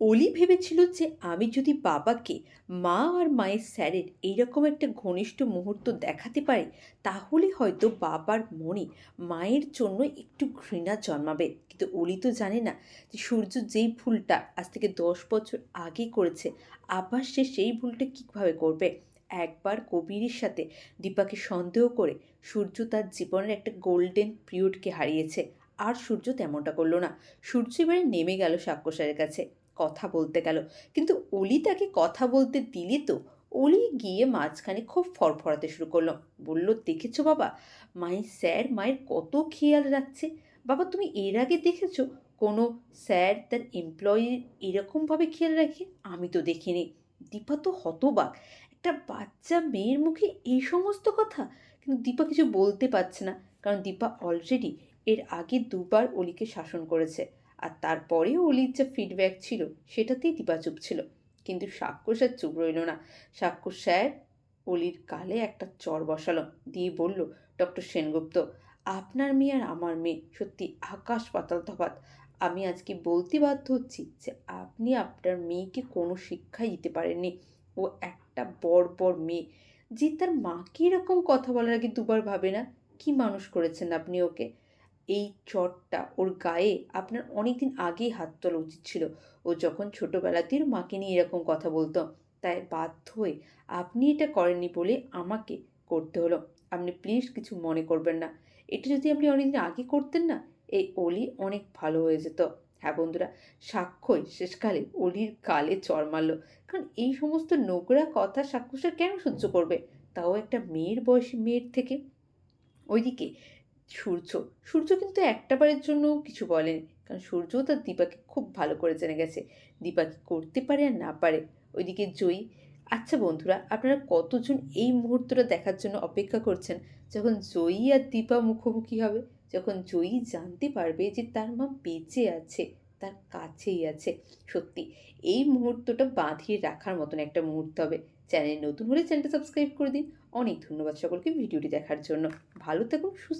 অলি ভেবেছিল যে আমি যদি বাবাকে মা আর মায়ের স্যারের এইরকম একটা ঘনিষ্ঠ মুহূর্ত দেখাতে পারি, তাহলে হয়তো বাবার মনে মায়ের জন্য একটু ঘৃণা জন্মাবে। কিন্তু অলি তো জানে না যে সূর্য যেই ভুলটা আজ থেকে দশ বছর আগে করেছে, আবার সে সেই ভুলটা কীভাবে করবে? একবার কবিরের সাথে দীপাকে সন্দেহ করে সূর্য তার জীবনের একটা গোল্ডেন পিরিয়ডকে হারিয়েছে, আর সূর্য তেমনটা করল না। সূর্য এবারে নেমে গেল সাক্ষ্যসারের কাছে। কথা বলতে গেল। কিন্তু অলি তাকে কথা বলতে দিলে তো অলি গিয়ে মাঝখানে খুব ফরফরাতে শুরু করল। বলল, দেখেছ বাবা, মায়ের স্যার মায়ের কত খেয়াল রাখছে। বাবা, তুমি এর আগে দেখেছ কোনো স্যার তার এমপ্লয়ির এরকমভাবে খেয়াল রাখে? আমি তো দেখিনি। দীপা তো হতবাক। একটা বাচ্চা মেয়ের মুখে এই সমস্ত কথা? কিন্তু দীপা কিছু বলতে পারছে না। কারণ দীপা অলরেডি এর আগে দুবার অলিকে শাসন করেছে। আর তারপরেও অলির যা ফিডব্যাক ছিল, সেটাতেই দীপা চুপ ছিল। কিন্তু সাক্ষ্য স্যার চুপ রইল না। সাক্ষ্য স্যার অলির কালে একটা চর বসালো। দিয়ে বলল, ডক্টর সেনগুপ্ত, আপনার মেয়ে আর আমার মেয়ে সত্যি আকাশ পাতাল তফাত আমি আজকে বলতে বাধ্য হচ্ছি যে আপনি আপনার মেয়েকে কোনো শিক্ষাই দিতে পারেননি। ও একটা বড় বড় মেয়ে। যে তার মাকে এরকম কথা বলার আগে দুবার ভাবে না? কি মানুষ করেছেন আপনি ওকে? এই চটটা ওর গায়ে আপনার অনেক দিন আগেই হাত তোলা উচিত ছিল। ও যখন ছোটোবেলাতেই মাকে নিয়ে এরকম কথা বলতো, তাই বাধ্য হয়ে আপনি এটা করেননি বলে আমাকে করতে হলো। আপনি প্লিজ কিছু মনে করবেন না। এটা যদি আপনি অনেকদিন আগে করতেন না, এই অলি অনেক ভালো হয়ে যেত। হ্যাঁ বন্ধুরা, সাক্ষ্যই শেষকালে অলির গালে চর মারল। কারণ এই সমস্ত নোংরা কথা সাক্ষ্য কেন সহ্য করবে? তাও একটা মেয়ের বয়সী মেয়ের থেকে। ওইদিকে সূর্য। সূর্য কিন্তু একটা বারের জন্য কিছু বলেনি। কারণ সূর্য তার দীপাকে খুব ভালো করে জেনে গেছে। দীপা কি করতে পারে আর না পারে। ওইদিকে জয়ী আচ্ছা বন্ধুরা, আপনারা কতজন এই মুহূর্তটা দেখার জন্য অপেক্ষা করছেন? যখন জয়ী আর দীপা মুখোমুখি হবে, যখন জয়ী জানতে পারবে যে তার মা বেঁচে আছে, তার কাছেই আছে। সত্যি, এই মুহূর্তটা বাঁধিয়ে রাখার মতন একটা মুহূর্ত হবে। চ্যানেল নতুন হলে চ্যানেলটা সাবস্ক্রাইব করে দিন। অনেক ধন্যবাদ সকলকে ভিডিওটি দেখার জন্য। ভালো থাকুন, সুস্থ